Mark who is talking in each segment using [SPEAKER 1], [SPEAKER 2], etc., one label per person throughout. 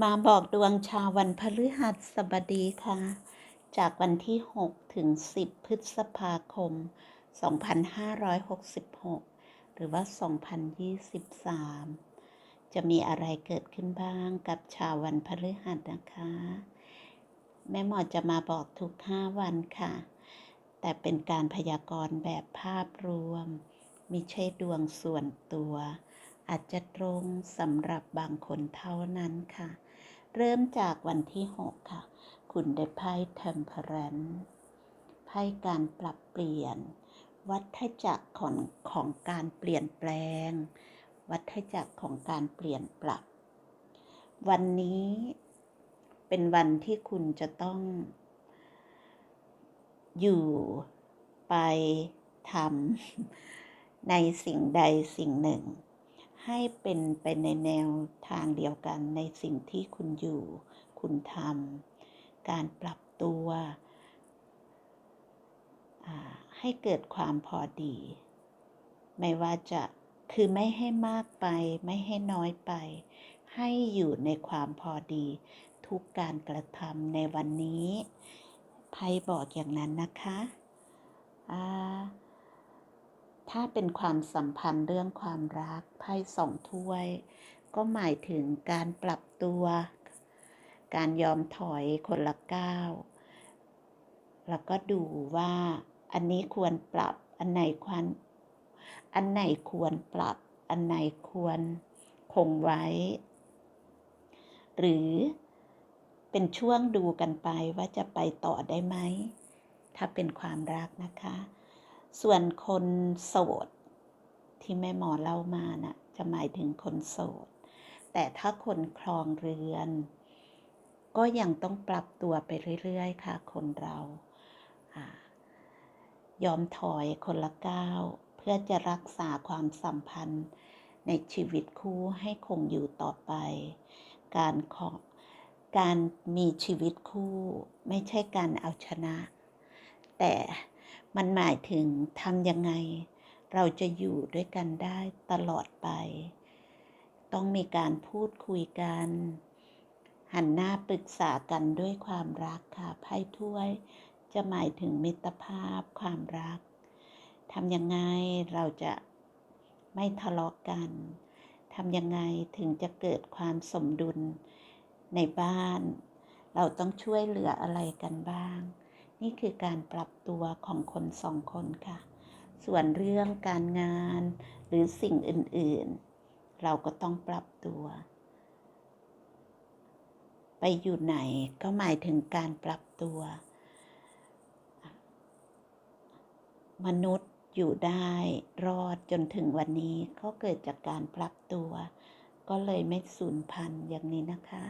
[SPEAKER 1] มาบอกดวงชาววันพฤหัสบดีค่ะ จากวันที่ 6 ถึง 10 พฤษภาคม 2566 หรือว่า 2023 จะมีอะไรเกิดขึ้นบ้างกับชาววันพฤหัสนะคะ แม่หมอจะมาบอกทุก 5 วันค่ะ แต่เป็นการพยากรณ์แบบภาพรวมมิใช่ดวงส่วนตัว อาจจะตรงสำหรับบางคนเท่านั้นค่ะ เริ่มจากวันที่ 6 ค่ะ คุณได้ไพ่เทมเพรนไพ่การปรับเปลี่ยน วัฏจักรของของการเปลี่ยนแปลง วัฏจักรของการเปลี่ยนปรับ วันนี้เป็นวันที่คุณจะต้อง อยู่ไปทำในสิ่งใดสิ่งหนึ่ง ให้เป็นไปในแนวทางเดียวกันในสิ่งที่คุณอยู่ คุณทำการปรับตัวให้เกิดความพอดี ไม่ว่าจะคือไม่ให้มากไป ไม่ให้น้อยไป ให้อยู่ในความพอดี ทุกการกระทำในวันนี้ไพ่บอกอย่างนั้นนะคะ อ่า ถ้าเป็นความสัมพันธ์เรื่องความรักไพ่สองถ้วย ก็หมายถึงการปรับตัว การยอมถอยคนละก้าวแล้วก็ดูว่าอันนี้ควรปรับอันไหนควรอันไหนควรปรับ อันไหนควรคงไว้ หรือเป็นช่วงดูกันไปว่าจะไปต่อได้ไหม ถ้าเป็นความรักนะคะ ส่วนคนโสด ที่แม่หมอเล่ามานะ่ะจะหมายถึงคนโสด แต่ถ้าคนครองเรือน ก็ยังต้องปรับตัวไปเรื่อยๆ ค่ะ คนเรายอมถอยคนละก้าวเพื่อจะรักษาความสัมพันธ์ในชีวิตคู่ให้คงอยู่ต่อไป การขอการมีชีวิตคู่ ไม่ใช่การเอาชนะ แต่ มันหมายถึงทำยังไง เราจะอยู่ด้วยกันได้ตลอดไป ต้องมีการพูดคุยกัน หันหน้าปรึกษากันด้วยความรักค่ะไพ่ถ้วย จะหมายถึงมิตรภาพความรักทำยังไงเราจะไม่ทะเลาะกกันทำยังไงถึงจะเกิดความสมดุลในบ้าน เราต้องช่วยเหลืออะไรกันบ้าง นี่คือการปรับตัวของคนสองคนค่ะ ส่วนเรื่องการงานหรือสิ่งอื่นๆ เราก็ต้องปรับตัว ไปอยู่ไหนก็หมายถึงการปรับตัว มนุษย์อยู่ได้รอดจนถึงวันนี้ก็เกิดจากการปรับตัว ก็เลยไม่สูญพันธุ์อย่างนี้นะคะ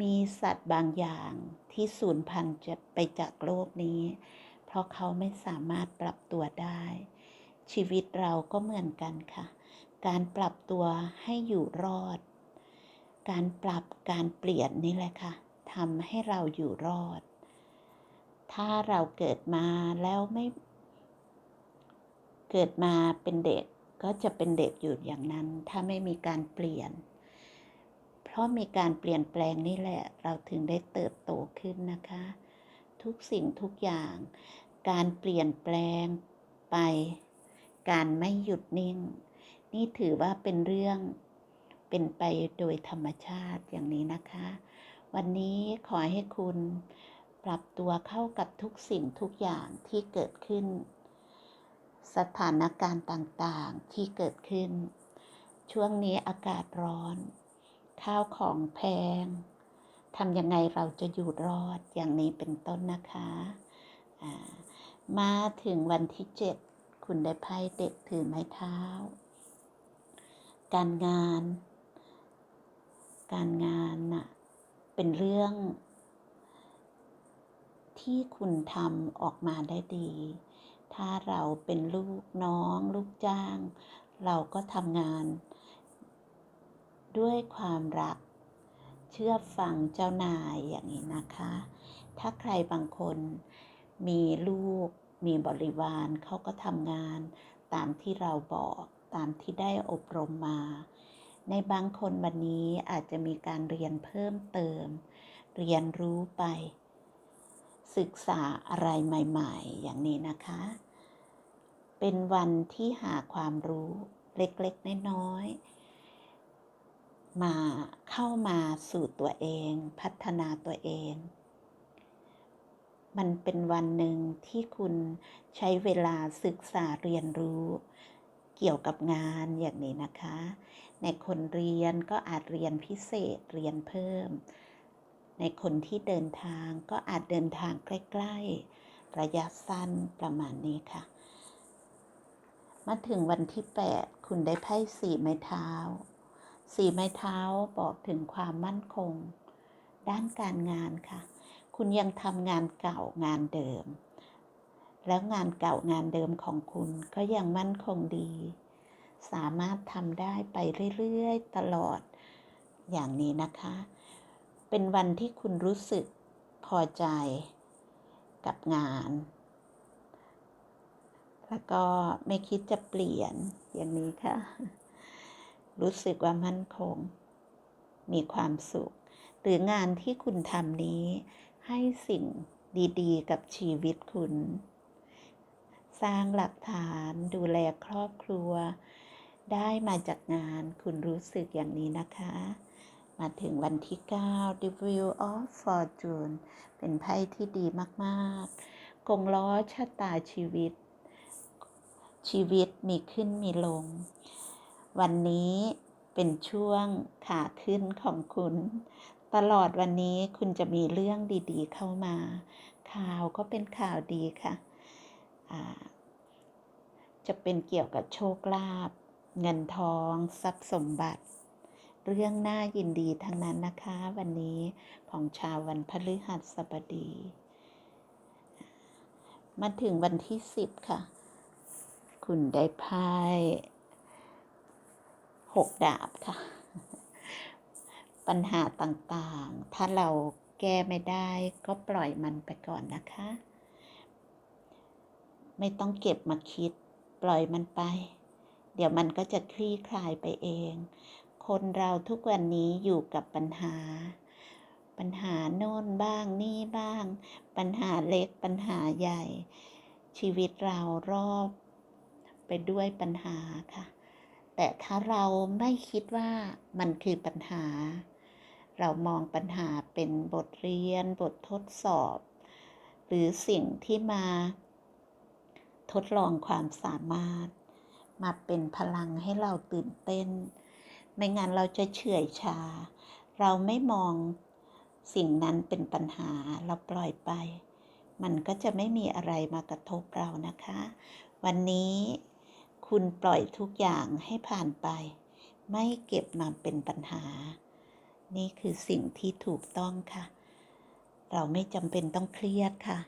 [SPEAKER 1] มีสัตว์บางอย่างที่สูญพันธุ์จะไปจากโลกนี้ เพราะเขาไม่สามารถปรับตัวได้ ชีวิตเราก็เหมือนกันค่ะ การปรับตัวให้อยู่รอด การปรับการเปลี่ยนนี่แหละค่ะทำให้เราอยู่รอด ถ้าเราเกิดมาแล้วไม่ เกิดมาเป็นเด็กก็จะเป็นเด็กอยู่อย่างนั้น ถ้าไม่มีการเปลี่ยน เพราะมีการเปลี่ยนแปลงนี่แหละ เราถึงได้เติบโตขึ้นนะคะ ทุกสิ่งทุกอย่าง การเปลี่ยนแปลงไป การไม่หยุดนิ่ง นี่ถือว่าเป็นเรื่องเป็นไปโดยธรรมชาติอย่างนี้นะคะ วันนี้ขอให้คุณปรับตัวเข้ากับทุกสิ่งทุกอย่างที่เกิดขึ้น สถานการณ์ต่างๆที่เกิดขึ้น ช่วงนี้อากาศร้อน ข้าวของแพงทำยังไงเราจะอยู่รอดอย่างนี้เป็นต้นนะคะมาถึงวันที่เจ็ดคุณได้ไพ่เด็กถือไม้เท้า การงาน การงานน่ะเป็นเรื่อง ที่คุณทำออกมาได้ดี ถ้าเราเป็นลูกน้อง ลูกจ้าง เราก็ทำงาน ด้วยความรัก เชื่อฟังเจ้านายอย่างนี้นะคะ ถ้าใครบางคนมีลูกมีบริวารเขาก็ทำงานตามที่เราบอกตามที่ได้อบรมมา ในบางคนวันนี้อาจจะมีการเรียนเพิ่มเติม เรียนรู้ไป ศึกษาอะไรใหม่ ๆ อย่างนี้นะคะ เป็นวันที่หาความรู้เล็กๆน้อยๆ มาเข้ามาสู่ตัวเอง พัฒนาตัวเอง มันเป็นวันหนึ่งที่คุณใช้เวลาศึกษาเรียนรู้เกี่ยวกับงานอย่างนี้นะคะ ในคนเรียนก็อาจเรียนพิเศษเรียนเพิ่ม ในคนที่เดินทางก็อาจเดินทางใกล้ ๆ ระยะสั้นประมาณนี้ค่ะ มาถึงวันที่ 8 คุณได้ไพ่สี่ไม้เท้า สีไม้เท้าบอกถึงความมั่นคง ด้านการงานค่ะ คุณยังทำงานเก่างานเดิม แล้วงานเก่างานเดิมของคุณก็ยังมั่นคงดี สามารถทำได้ไปเรื่อยๆ ตลอดอย่างนี้นะคะ เป็นวันที่คุณรู้สึกพอใจกับงาน แล้วก็ไม่คิดจะเปลี่ยนอย่างนี้ค่ะ รู้สึกว่ามั่นคง มีความสุข หรืองานที่คุณทำนี้ ให้สิ่งดีๆ กับชีวิตคุณ สร้างหลักฐานดูแลครอบครัว ได้มาจากงานคุณรู้สึกอย่างนี้นะคะ มาถึงวันที่ 9 The Wheel of Fortune เป็นไพ่ที่ดีมากๆ กงล้อชะตาชีวิต ชีวิตมีขึ้นมีลง วันนี้เป็นช่วงขาขึ้นของคุณ ตลอดวันนี้คุณจะมีเรื่องดี ๆ เข้ามา ข่าวก็เป็นข่าวดีค่ะจะเป็นเกี่ยวกับโชคลาภเงินทองทรัพย์สมบัติ เรื่องน่ายินดีทั้งนั้นนะคะ วันนี้ของชาววันพฤหัสบดี มาถึงวันที่สิบค่ะ คุณได้ไพ่ หกดาบค่ะ ปัญหาต่างๆ ถ้าเราแก้ไม่ได้ก็ปล่อยมันไปก่อนนะคะ ไม่ต้องเก็บมาคิด ปล่อยมันไป เดี๋ยวมันก็จะคลี่คลายไปเอง คนเราทุกวันนี้อยู่กับปัญหา ปัญหาโน่นบ้างนี่บ้าง ปัญหาเล็กปัญหาใหญ่ ชีวิตเรารอบไปด้วยปัญหาค่ะ แต่ถ้าเราไม่คิดว่ามันคือปัญหา เรามองปัญหาเป็นบทเรียน บททดสอบ หรือสิ่งที่มา ทดลองความสามารถ มาเป็นพลังให้เราตื่นเต้น ไม่งั้นเราจะเฉื่อยชา เราไม่มองสิ่งนั้นเป็นปัญหาเราปล่อยไป มันก็จะไม่มีอะไรมากระทบเรานะคะ วันนี้ คุณปล่อยทุกอย่างให้ผ่านไป ไม่เก็บมาเป็นปัญหา นี่คือสิ่งที่ถูกต้องค่ะ เราไม่จำเป็นต้องเครียดค่ะ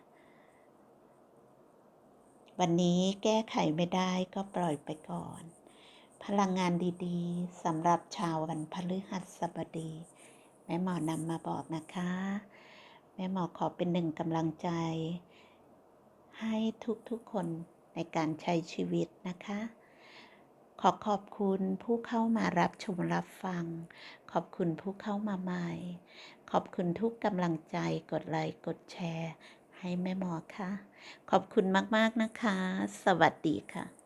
[SPEAKER 1] วันนี้แก้ไขไม่ได้ก็ปล่อยไปก่อน พลังงานดีๆสำหรับชาววันพฤหัสบดี แม่หมอนำมาบอกนะคะ แม่หมอขอเป็นหนึ่งกำลังใจ ให้ทุกๆคน ในการใช้ชีวิตนะคะ ขอขอบคุณผู้เข้ามารับชมรับฟัง ขอบคุณผู้เข้ามาใหม่ ขอบคุณทุกกำลังใจกดไลค์กดแชร์ ให้แม่หมอค่ะ ขอบคุณมาก ๆ นะคะ สวัสดีค่ะ